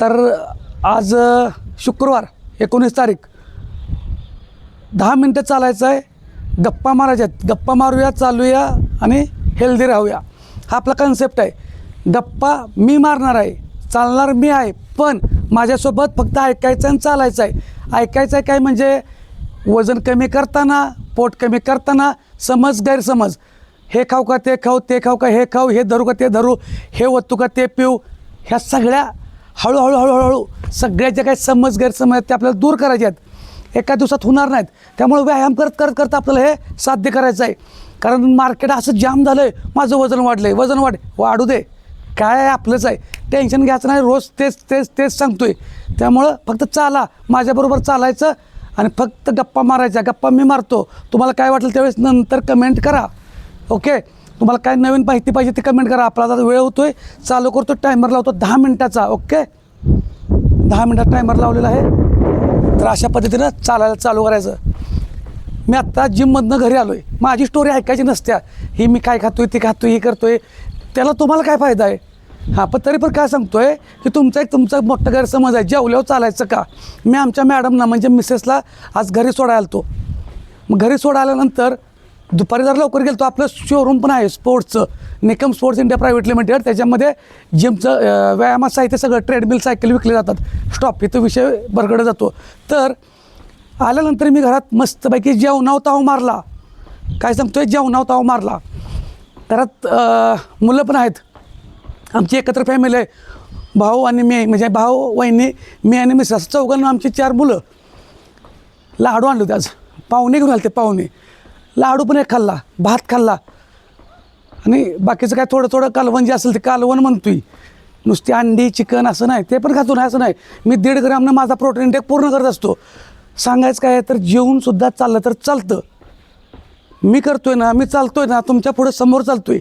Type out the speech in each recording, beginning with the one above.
तर आज शुक्रवार एकोणीस तारीख. दहा मिनटं चालायचं आहे. गप्पा मारायच्या आहेत. गप्पा मारूया चालूया आणि हेल्दी राहूया. हा आपला कन्सेप्ट आहे. गप्पा मी मारणार आहे. चालणार मी आहे. पण माझ्यासोबत फक्त ऐकायचं आणि चालायचं आहे. ऐकायचं आहे काय म्हणजे वजन कमी करताना पोट कमी करताना समज गैरसमज. हे खाऊ का ते खाऊ ते खाऊ का हे खाऊ हे धरू का ते धरू हे ओतू का ते पिऊ ह्या सगळ्या हळूहळू हळूहळू सगळ्या ज्या काही समज गैरसमज आहेत ते आपल्याला दूर करायचे आहेत. एका दिवसात होणार नाहीत. त्यामुळे व्यायाम करत करत करत आपल्याला हे साध्य करायचं आहे. कारण मार्केट असं जाम झालं आहे माझं वजन वाढलं आहे वजन वाढ वाढू दे. काय आपलंच आहे. टेन्शन घ्यायचं नाही. रोज तेच तेच तेच सांगतो आहे त्यामुळं फक्त चाला. माझ्याबरोबर चालायचं आणि फक्त गप्पा मारायच्या. गप्पा मी मारतो. तुम्हाला काय वाटलं त्यावेळेस नंतर कमेंट करा. ओके तुम्हाला काय नवीन माहिती पाहिजे ती कमेंट करा. आपला आता वेळ होतोय. चालू करतो. टायमर लावतो. दहा मिनटाचा ओके दहा मिनटात टायमर लावलेला आहे. तर अशा पद्धतीनं चालायला चालू करायचं. मी आत्ता जिममधनं घरी आलो आहे माझी स्टोरी ऐकायची नसत्या. ही मी काय खातोय ती खातोय करतो आहे त्याला तुम्हाला काय फायदा आहे? हां पण तरी पण काय सांगतो आहे की तुमचा एक तुमचा मोठा गैरसमज आहे. जेवल्यावर चालायचं का? मी आमच्या मॅडमना म्हणजे मिसेसला आज घरी सोडायला तो मग घरी सोडायल्यानंतर दुपारी जर लवकर गेलो तो आपलं शोरूम पण आहे स्पोर्ट्सचं Nikam sports India private limited त्याच्यामध्ये जिमचं अं, आहे साहित्य सगळं. ट्रेडमिल सायकल विकले जातात. स्टॉप इथं विषय बरगडे जातो. तर आल्यानंतर मी घरात मस्तपैकी जेवणाव ताव मारला. काय सांगतोय? जेवणाव ताव मारला. घरात मुलं पण आहेत. आमची एकत्र फॅमिली आहे. भाऊ आणि मी म्हणजे भाऊ वहिनी मी आणि मिसेस चौघांना आमची चार मुलं. लाडू आणले होते आज. पाहुणे घेऊन आले ते पाहुणे. लाडू पण एक खाल्ला भात खाल्ला. आणि बाकीचं काय थोडं थोडं कालवण जे असेल ते कालवण म्हणतोय. नुसती अंडी चिकन असं नाही ते पण खातो नाही असं नाही. मी दीड ग्रामनं माझा प्रोटीन इंटेक पूर्ण करत असतो. सांगायचं काय तर जेवूनसुद्धा चाललं तर चालतं. मी करतोय ना मी चालतोय ना तुमच्यापुढे समोर चालतोय.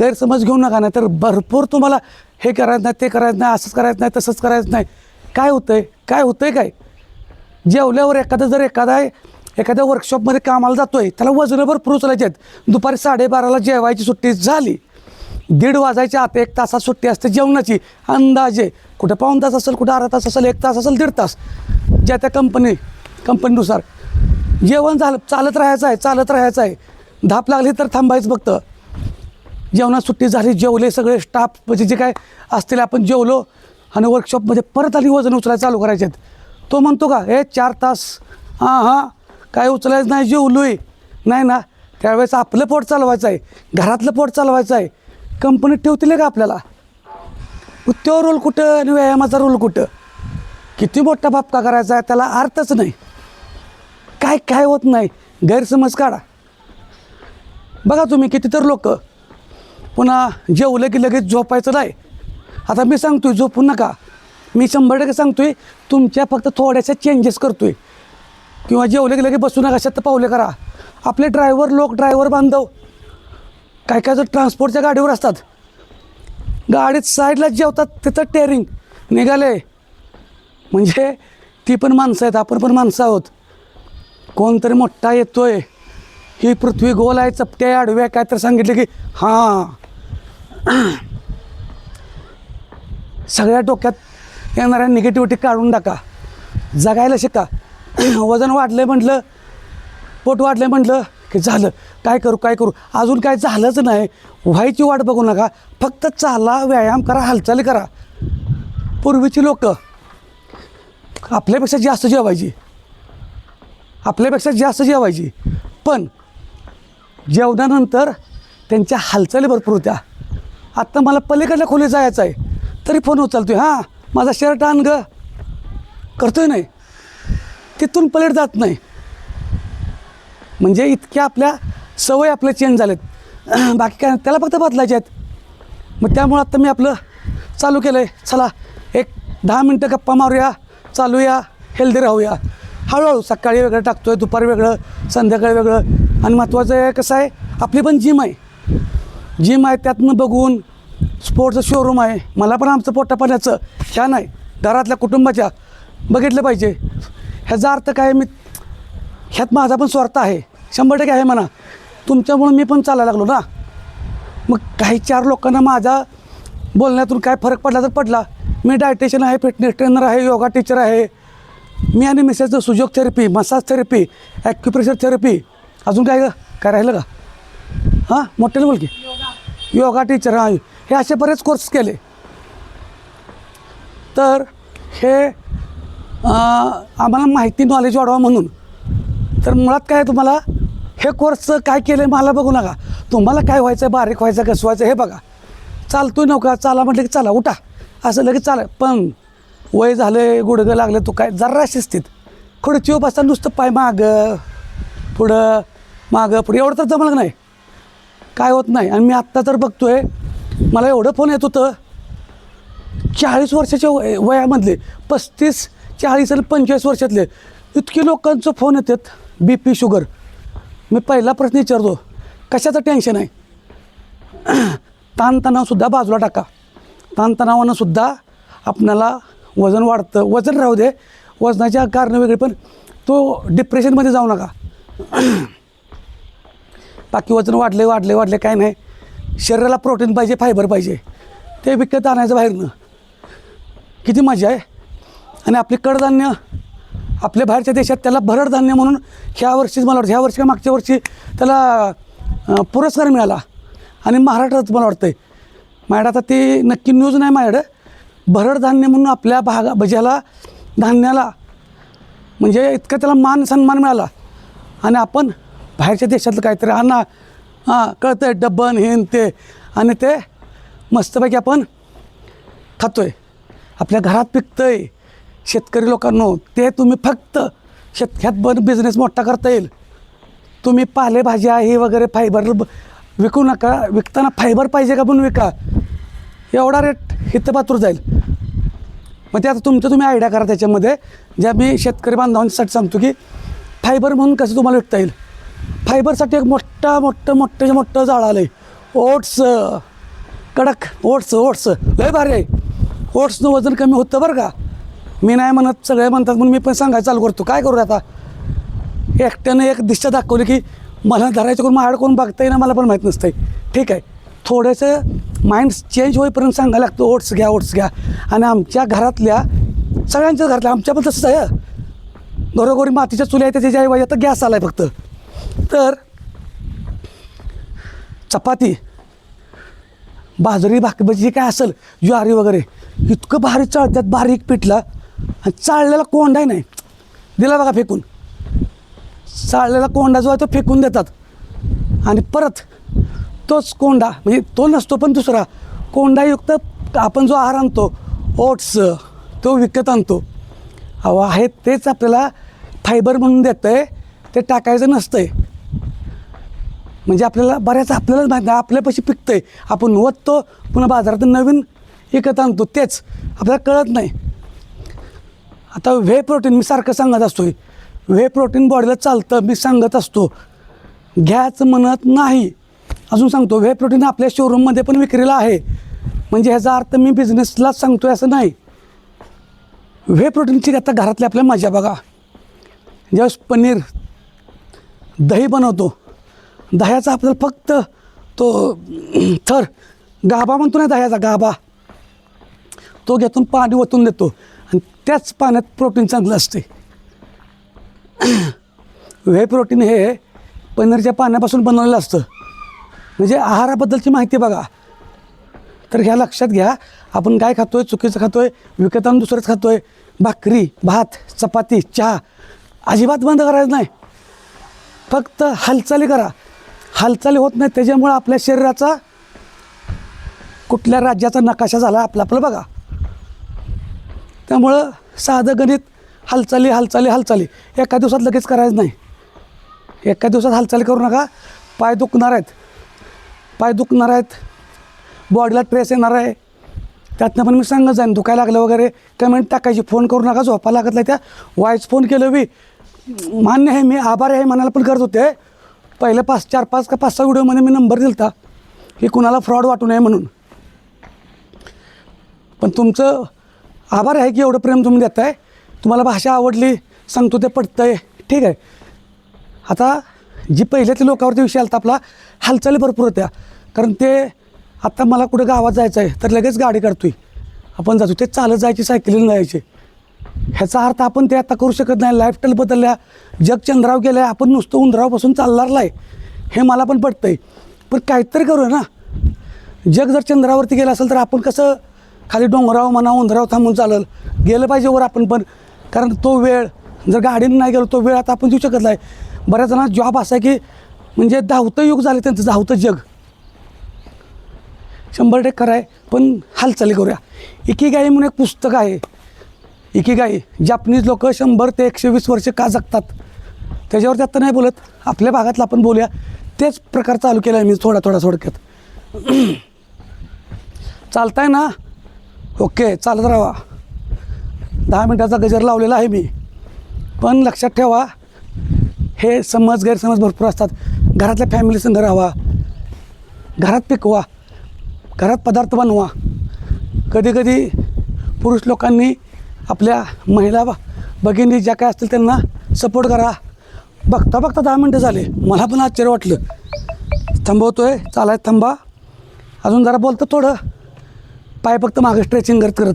गैरसमज घेऊ नका नाही तर भरपूर तुम्हाला हे करायचं नाही ते करायचं नाही असंच करायचं नाही तसंच करायचं नाही. काय होतंय? काय होतंय काय? जेवल्यावर एखादा जर एखादा एखाद्या वर्कशॉपमध्ये कामाला जातोय त्याला वजनं भरपूर उचलायचे आहेत. दुपारी साडेबाराला जेवायची सुट्टी झाली. दीड वाजायच्या आत एक तासात सुट्टी असते जेवणाची. अंदाजे कुठं पाऊन तास असेल कुठं अर्धा तास असेल एक तास असेल दीड तास. ज्या त्या कंपनी कंपनीनुसार जेवण झालं चालत राहायचं आहे चालत राहायचं आहे. धाप लागली तर थांबायचं फक्त. जेवणात सुट्टी झाली जेवले सगळे स्टाफ म्हणजे जे काय असतील आपण जेवलो आणि वर्कशॉपमध्ये परत आली वजन उचलायला चालू करायचे आहेत. तो म्हणतो का हे चार तास हां हां काय उचलायचं नाही जेवलोय. नाही ना त्यावेळेस आपलं पोट चालवायचं आहे घरातलं पोट चालवायचं आहे. कंपनीत ठेवतील का आपल्याला? मग तो रोल कुठं आणि व्यायामाचा रोल कुठं? किती मोठा बापका करायचा आहे त्याला अर्थच नाही. काय काय होत नाही? गैरसमज काढा. बघा तुम्ही किती तर लोक. पुन्हा जेवलं की लगेच झोपायचं नाही. आता मी सांगतोय झोपू नका. मी शंभर टक्के सांगतोय तुमच्या फक्त थोड्याशा चेंजेस करतोय. किंवा जेवले गेले की बसू नका शत पावले करा आपले ड्रायव्हर लोक ड्रायव्हर बांधव काय काय जर ट्रान्सपोर्टच्या गाडीवर असतात. गाडीत साईडला जेवतात तिथं टेअरिंग निघाले. म्हणजे ती पण माणसं आहेत आपण पण माणसं आहोत. कोणतरी मोठा येतोय. ही पृथ्वी गोल आहे चपट्या आहे, आडव्या काय तर सांगितलं की हां. सगळ्या डोक्यात येणाऱ्या निगेटिव्हिटी काढून टाका. जगायला शिका. वजन वाढलं म्हटलं पोट वाढलं म्हटलं की झालं काय करू काय करू? अजून काय झालंच नाही. व्हायची वाट बघू नका. फक्त चाला व्यायाम करा हालचाली करा. पूर्वीची लोक आपल्यापेक्षा जास्त जेवायची. आपल्यापेक्षा जास्त जेवायची. पण जेवणानंतर त्यांच्या हालचाली भरपूर होत्या. आत्ता मला पलीकडल्या खोली जायचं आहे तरी फोन उचलतोय. हां माझा शर्ट आण ग. करतोय नाही. तिथून पलट जात नाही. म्हणजे इतक्या आपल्या सवय आपल्या चेंज झाल्यात. बाकी काय त्याला फक्त बदलायचे आहेत. मग त्यामुळं आत्ता मी आपलं चालू केलं आहे चला एक दहा मिनटं गप्पा मारूया चालूया हेल्दी राहूया. हळूहळू सकाळी वेगळं टाकतो आहे दुपारी वेगळं संध्याकाळी वेगळं. आणि महत्त्वाचं आहे कसं आहे आपली पण जिम आहे. जिम आहे त्यातनं बघून स्पोर्टचं शोरूम आहे. मला पण आमचं पोटा पाण्याचं ह्या नाही घरातल्या कुटुंबाच्या बघितलं पाहिजे. ह्याचा अर्थ काय मी ह्यात माझा पण स्वार्थ आहे. शंभर टक्के आहे म्हणा. तुमच्यामुळं मी पण चालायला लागलो ना. मग काही चार लोकांना माझा बोलण्यातून काय फरक पडला तर पडला. मी डायटेशन आहे फिटनेस ट्रेनर आहे योगा टीचर आहे. मी आणि मिसेसचं सुजोग therapy massage therapy acupressure therapy अजून काय काय राहिलं का? हां? मोठ्याने बोल की. योगा टीचर हां. हे असे बरेच कोर्स केले. तर हे आम्हाला माहिती नॉलेज वाढवा म्हणून. तर मुळात काय तुम्हाला हे कोर्सचं काय केलं आहे मला बघू नका. तुम्हाला काय व्हायचं आहे बारीक व्हायचं कसं व्हायचं हे बघा. चालतोय नका चाला म्हटलं की चला उठा. असं लगेच चाला पण वय झालं आहे गुडघं लागलं तू काय जरा शिस्तीत खुर्चीवर बसता नुसतं पाय मागं पुढं मागं पुढे. एवढं तर जमलं नाही. काय होत नाही. आणि मी आत्ता तर बघतो आहे मला एवढं फोन येत होतं चाळीस वर्षाच्या वय वयामधले पस्तीस चाळीस आणि पंचेचाळीस वर्षातले. इतके लोकांचं फोन येतात. बी पी शुगर मी पहिला प्रश्न विचारतो कशाचं टेन्शन आहे? ताणतणावसुद्धा बाजूला टाका. ताणतणावानं सुद्धा आपणाला वजन वाढतं. वजन राहू दे. वजनाच्या कारणं वेगळी पण तो डिप्रेशनमध्ये जाऊ नका. बाकी वजन वाढले वाढले वाढले काय नाही. शरीराला प्रोटीन पाहिजे फायबर पाहिजे. ते विकत आणायचं बाहेरनं. किती मजा आहे. आणि आपली कडधान्य आपल्या बाहेरच्या देशात त्याला भरड धान्य म्हणून ह्या वर्षीच मला वाटतं ह्या वर्षी का मागच्या वर्षी त्याला पुरस्कार मिळाला. आणि महाराष्ट्रात मला वाटतं आहे माझ्याकडे आता ते नक्की न्यूज नाही माझ्याकडं. भरड धान्य म्हणून आपल्या भागा भज्याला धान्याला म्हणजे इतका त्याला मान सन्मान मिळाला. आणि आपण बाहेरच्या देशातलं काहीतरी आणा. हां कळतं आहे डब्बन हेन ते. आणि ते मस्तपैकी आपण खातो आहे आपल्या घरात पिकतं आहे शेतकरी लोकांनो ते तुम्ही फक्त शेतक्यात बन बिझनेस मोठा करता येईल. तुम्ही पालेभाज्या हे वगैरे फायबर विकू नका. विकताना फायबर पाहिजे का पण विका. एवढा रेट इथं पात्र जाईल. मग ते आता तुमचं तुम्ही आयडिया करा त्याच्यामध्ये. ज्या मी शेतकरी बांधवांसाठी सांगतो की फायबर म्हणून कसं तुम्हाला विकता येईल? फायबरसाठी एक मोठा मोठं मोठं मोठं जाळं आलं आहे ओट्स कडक. ओट्स ओट्स लय भारी आहे. ओट्सनं वजन कमी होतं बरं का. मी नाही म्हणत सगळे म्हणतात म्हणून मी पण सांगायला चालू करतो. काय करू आता? एकट्यानं एक दिशा दाखवली की मला धरायचं करून माझ्याकडे कोण बघता ना मला पण माहीत नसतंय. ठीक आहे. थोडंसं माइंड चेंज होईपर्यंत सांगायला लागतं ओट्स घ्या ओट्स घ्या. आणि आमच्या घरातल्या सगळ्यांच्या घरातल्या आमच्या पण तसंच आहे घरोघरी मातीच्या चुल्या आहेत त्याच्या ऐवजी आता गॅस आला आहे फक्त. तर चपाती बाजरी भाकरी जी काय असेल ज्वारी वगैरे इतकं भारी चळतात बारीक पिठला. आणि चाळलेला कोंडाही नाही दिला बघा फेकून. चाळलेला कोंडा जो आहे तो फेकून देतात. आणि परत तोच कोंडा म्हणजे तो नसतो पण दुसरा कोंडायुक्त आपण जो आहार आणतो ओट्स तो विकत आणतो. अहो आहे तेच आपल्याला फायबर म्हणून देतं आहे ते टाकायचं नसतं आहे म्हणजे आपल्याला बऱ्याच आपल्यालाच माहीत नाही आपल्यापाशी आहे आपण ओततो पुन्हा बाजारात नवीन विकत आणतो तेच. आपल्याला कळत नाही. आता व्हे प्रोटीन मी सारखं सांगत असतोय. व्हे प्रोटीन बॉडीला चालतं मी सांगत असतो. घ्यायचं म्हणत नाही. अजून सांगतो व्हे प्रोटीन आपल्या शोरूममध्ये पण विक्रीला आहे. म्हणजे ह्याचा अर्थ मी बिझनेसलाच सांगतोय असं नाही. व्हे प्रोटीनची आता घरातल्या आपल्या मजा बघा. ज्यावेळेस पनीर दही बनवतो दह्याचा आपल्याला फक्त तो थर गाभा म्हणतो ना दह्याचा गाभा तो घेतून पाणी ओतून देतो. त्याच पाण्यात प्रोटीन चांगलं असते व्हे प्रोटीन हे पनीरच्या पाण्यापासून बनवलेलं असतं. म्हणजे आहाराबद्दलची माहिती बघा. तर ह्या लक्षात घ्या आपण काय खातो आहे चुकीचं खातो आहे विकत आणून दुसरंच खातो आहे भाकरी भात चपाती चहा अजिबात बंद करायचं नाही. फक्त हालचाली करा. हालचाली होत नाही त्याच्यामुळं आपल्या शरीराचा कुठल्या राज्याचा नकाशा झाला आपला आपलं बघा. त्यामुळं साधं गणित हालचाली हालचाली हालचाली. एका दिवसात लगेच करायचं नाही. एका दिवसात हालचाली करू नका. पाय दुखणार आहेत. पाय दुखणार आहेत. बॉडीला ट्रेस येणार आहे. त्यातनं पण मी सांगत जाईन दुखायला लागलं वगैरे कमेंट टाकायची. फोन करू नका झोपा लागत नाही त्या. वाईस फोन केलं मी. मान्य आहे मी आभार आहे म्हणायला पण करत होते पहिले पाच चार पाच का पाच सहा व्हिडिओमध्ये मी नंबर दिलता. की कुणाला फ्रॉड वाटू नये म्हणून. पण तुमचं आभार आहे की एवढं प्रेम तुम्ही देताय. तुम्हाला भाषा आवडली सांगतो ते पटतंय. ठीक आहे. आता जी पहिल्यातल्या लोकांवरती विषय आला आपला हालचाली भरपूर होत्या. कारण ते आत्ता मला कुठं गावात जायचं आहे तर लगेच गाडी काढतोय. आपण जातो ते चालत जायची सायकलीने जायचे. ह्याचा अर्थ आपण ते आता करू शकत नाही. लाईफस्टाईल बदलल्या जग चंद्राव गेलं आहे आपण नुसतं उंदरावपासून चालणारला आहे हे मला पण पटतं आहे पण काहीतरी करूया ना. जग जर चंद्रावरती गेलं असेल तर आपण कसं खाली डोंगराव म्हणा उंदराव थांबून चालल. गेलं पाहिजे वर आपण पण. कारण तो वेळ जर गाडीनं नाही गेलो तो वेळ आता आपण देऊ शकत नाही. बऱ्याच जणांना जॉब असा की म्हणजे धावतं युग झालं त्यांचं धावतं जग. शंभर टक्के खरं आहे पण हालचाली करूया. इकिगाई म्हणून एक पुस्तक आहे. इकिगाई जापनीज लोक शंभर ते एकशे वीस वर्ष का जगतात? त्याच्यावरती आत्ता नाही बोलत. आपल्या भागातलं आपण बोलूया. तेच प्रकार चालू केला आहे मी थोडा थोडा थोडक्यात. चालताय ना? ओके चालत राहा. दहा मिनटाचा गजर लावलेला आहे मी. पण लक्षात ठेवा हे समज गैरसमज भरपूर असतात. घरातल्या फॅमिली राहावा घरात पिकवा. घरात पदार्थ बनवा. कधीकधी पुरुष लोकांनी आपल्या महिला भगिनी ज्या काय असतील त्यांना सपोर्ट करा. बघता बघता दहा मिनटं झाले. मला पण आश्चर्य वाटलं. थांबवतो आहे चालाय थांबा. अजून जरा बोलतं थोडं. पाय फक्त मागं स्ट्रेचिंग करत करत.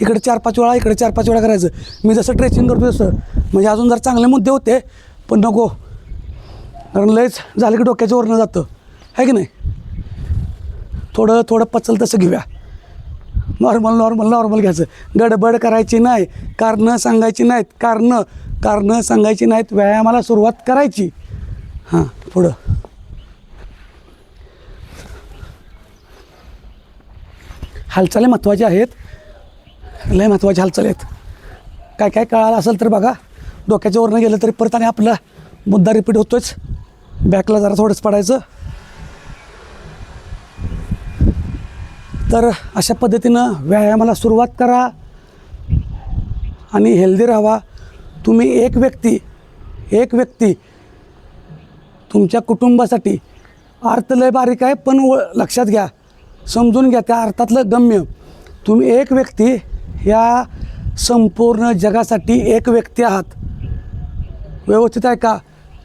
इकडे चार पाच वेळा इकडे चार पाच वेळा करायचं. मी जसं स्ट्रेचिंग करतो तसं. म्हणजे अजून जर चांगले मुद्दे होते पण नको. कारण लयच झालं की डोक्याच्या वरनं जातं. आहे की नाही? थोडं थोडं पचल तसं घेऊया. नॉर्मल नॉर्मल नॉर्मल घ्यायचं. गडबड करायची नाही. कारणं सांगायची नाहीत. कारणं कारणं सांगायची नाहीत. व्यायामाला सुरुवात करायची. हां पुढं. हालचाली महत्त्वाच्या आहेत. लय महत्त्वाच्या हालचाली आहेत. काय काय कळालं असेल तर बघा. डोक्याच्या वरनं गेलं तरी परत आणि आपला मुद्दा रिपीट होतोच. बॅकला जरा थोडंच पडायचं. तर अशा पद्धतीनं व्यायामाला सुरुवात करा. आणि हेल्दी राहावा तुम्ही एक व्यक्ती एक व्यक्ती तुमच्या कुटुंबासाठी अर्थ लय बारीक आहे पण व लक्षात घ्या. समजून घ्या त्या अर्थातलं गम्य. तुम्ही एक व्यक्ती या संपूर्ण जगासाठी एक व्यक्ती आहात. व्यवस्थित आहे का?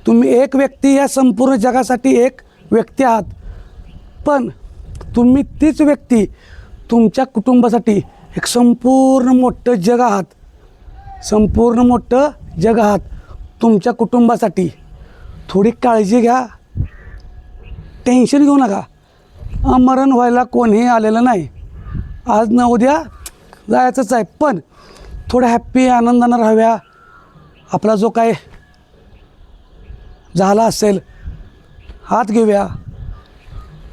तुम्ही एक व्यक्ती या संपूर्ण जगासाठी एक व्यक्ती आहात. पण तुम्ही तीच व्यक्ती तुमच्या कुटुंबासाठी एक संपूर्ण मोठं जग आहात. संपूर्ण मोठं जग आहात. तुमच्या कुटुंबासाठी थोडी काळजी घ्या. टेन्शन घेऊ नका. मरण व्हायला कोणीही आलेलं नाही. आज न उद्या जायचंच आहे पण थोडं हॅप्पी आनंदानं राहाव्या. आपला जो काय झाला असेल हात घेऊया.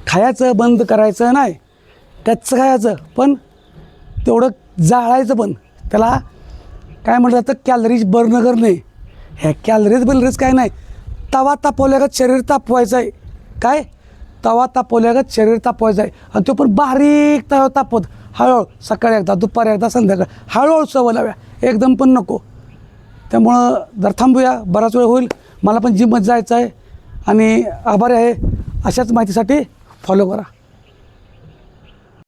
खायचं बंद करायचं नाही त्याचं खायचं पण तेवढं जाळायचं पण. त्याला काय म्हटलं जातं कॅलरीज बर्न करणे. ह्या कॅलरीज बिलरीज काय नाही. तवा तापवल्यागत शरीर तापवायचं आहे. काय? तवा तापवल्यागत शरीर तापवायचं आहे आणि तो पण बारीक तवा तापवत हळूहळू सकाळी एकदा दुपारी एकदा संध्याकाळ. हळूहळू सवय लाव्या एकदम पण नको. त्यामुळं जर थांबूया बराच वेळ होईल. मला पण जिममध्ये जायचं आहे. आणि आभारी आहे. अशाच माहितीसाठी फॉलो करा.